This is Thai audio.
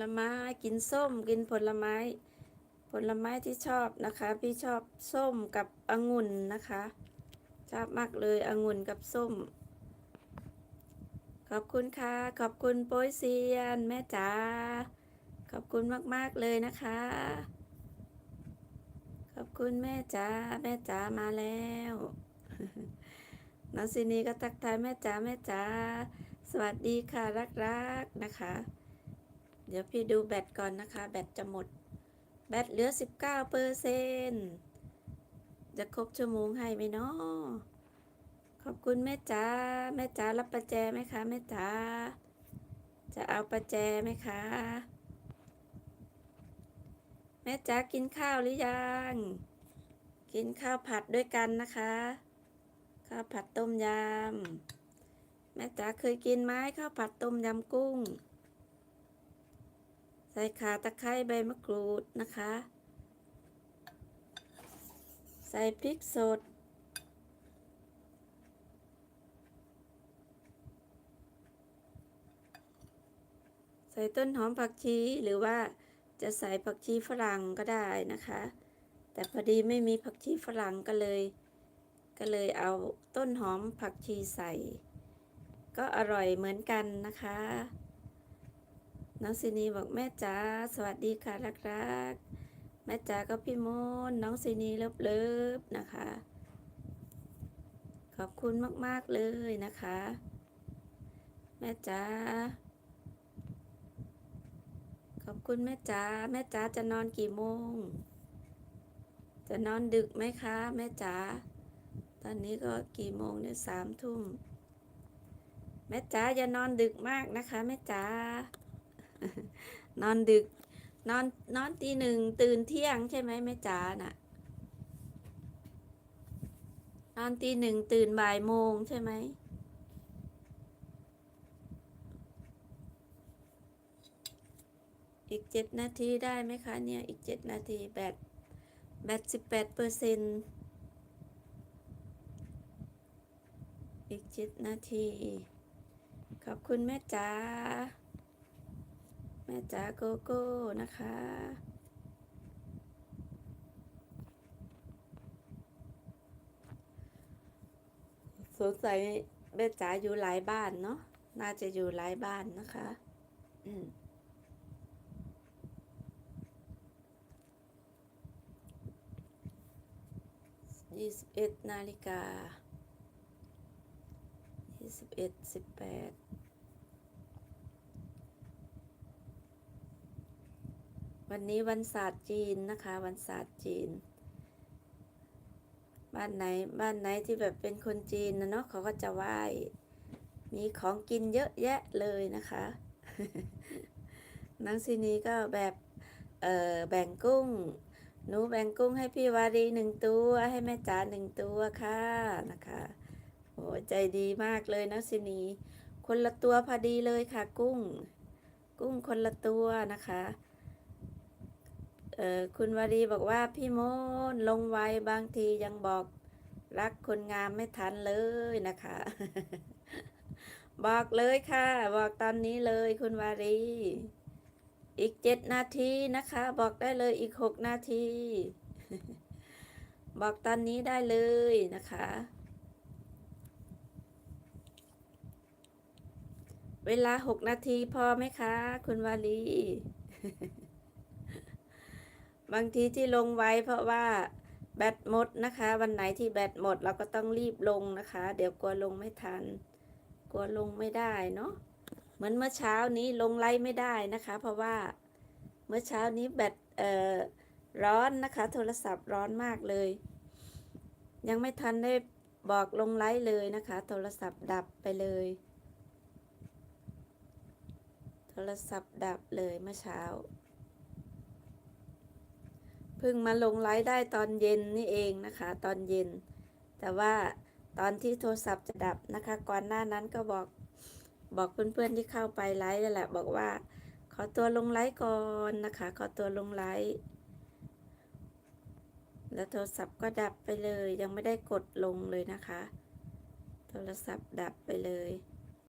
ลไม้กินส้มกินผลไม้ ผลไม้ที่ชอบนะคะ พี่ชอบส้มกับองุ่นนะคะ ชอบมากเลยองุ่นกับส้ม ขอบคุณค่ะ ขอบคุณโป้ยเซียนแม่จ๋าขอบคุณมาก ๆ เลยนะคะ ขอบคุณแม่จ๋าแม่จ๋ามาแล้วน้องซินีก็ทักทายแม่จ๋าแม่จ๋าสวัสดีค่ะรักๆนะคะ เดี๋ยวพี่ดูแบตก่อนนะคะ แบตจะหมด แบตเหลือ 19เปอร์เซนจะครบชั่วโมงให้ไหมเนาะขอบคุณแม่จ๋าแม่จ๋ารับประแจไหมคะแม่จ๋าจะเอาประแจไหมคะ แม่จ๋ากินข้าวหรือยัง กินข้าวผัดด้วยกันนะคะ ข้าวผัดต้มยำแม่จ๋าเคยกินไหมข้าวผัดต้มยำกุ้ง ส่ข่าตะไคร้ใบมะกรูดนะคะ ใส่พริกสด ใส่ต้นหอมผักชีหรือว่าจะใส่ผักชีฝรั่งก็ได้นะคะ แต่พอดีไม่มีผักชีฝรั่งก็เลย ก็เลยเอาต้นหอมผักชีใส่ ก็อร่อยเหมือนกันนะคะ น้องซินีบอกแม่จ๋าสวัสดีค่ะรักๆแม่จ๋าก็พี่มนน้องซินีเลิฟเลิฟๆนะคะ ขอบคุณมาก ๆ เลยนะคะ แม่จ๋าขอบคุณแม่จ๋าแม่จ๋าจะนอนกี่โมง จะนอนดึกไหมคะ แม่จ๋าตอนนี้ก็กี่โมงเนี่ยสามทุ่มแม่จ๋าอย่านอนดึกมากนะคะแม่จ๋า นอนดึก นอนนอนตีหนึ่งตื่นเที่ยงใช่ไหมแม่จ๋าน่ะ นอนตีหนึ่งตื่นบ่ายโมงใช่ไหมอีกเจ็ดนาทีได้ไหมคะเนี่ยอีกเจ็ดนาทีแบตแบตสิบแปดเปอร์เซ็นอีกเจ็ดนาที ขอบคุณแม่จ๋า แม่จ๋าโกโก้นะคะ สงสัยแม่จ๋าอยู่หลายบ้านเนาะน่าจะอยู่หลายบ้านนะคะยี่สิบเอ็ดนาฬิกายี่สิบเอ็ดสิบแปด วันนี้วันศาสตร์จีนนะคะ วันศาสตร์จีน บ้านไหนบ้านไหนที่แบบเป็นคนจีนนะเนาะเขาก็จะไหว้มีของกินเยอะแยะเลยนะคะนังซีนีก็แบบเอ่อแบ่งกุ้ง หนูแบ่งกุ้งให้พี่วารีหนึ่งตัวให้แม่จ๋าหนึ่งตัวค่ะนะคะโอ้ใจดีมากเลยนะซีนี คนละตัวพอดีเลยค่ะกุ้ง กุ้งคนละตัวนะคะ เออคุณวารีบอกว่าพี่โมนลงไวบางทียังบอกรักคนงามไม่ทันเลยนะคะ บอกเลยค่ะ บอกตอนนี้เลยคุณวารี อีกเจ็ดนาทีนะคะ บอกได้เลยอีกหกนาที บอกตอนนี้ได้เลยนะคะ เวลาหกนาทีพอไหมคะ คุณวารี บางทีที่ลงไว้เพราะว่าแบตหมดนะคะ วันไหนที่แบตหมดเราก็ต้องรีบลงนะคะ เดี๋ยวกลัวลงไม่ทัน กลัวลงไม่ได้เนาะเหมือนเมื่อเช้านี้ลงไลฟ์ไม่ได้นะคะ เพราะว่าเมื่อเช้านี้แบตเอ่อร้อนนะคะ โทรศัพท์ร้อนมากเลย ยังไม่ทันได้บอกลงไลฟ์เลยนะคะ โทรศัพท์ดับไปเลย โทรศัพท์ดับเลยเมื่อเช้า เพิ่งมาลงไลฟ์ได้ตอนเย็นนี่เองนะคะ ตอนเย็น แต่ว่าตอนที่โทรศัพท์จะดับนะคะ ก่อนหน้านั้นก็บอกบอกเพื่อนๆที่เข้าไปไลฟ์นั่แหละ บอกว่า ขอตัวลงไลฟ์ก่อนนะคะ ขอตัวลงไลฟ์แล้วโทรศัพท์ก็ดับไปเลย ยังไม่ได้กดลงเลยนะคะ โทรศัพท์ดับไปเลย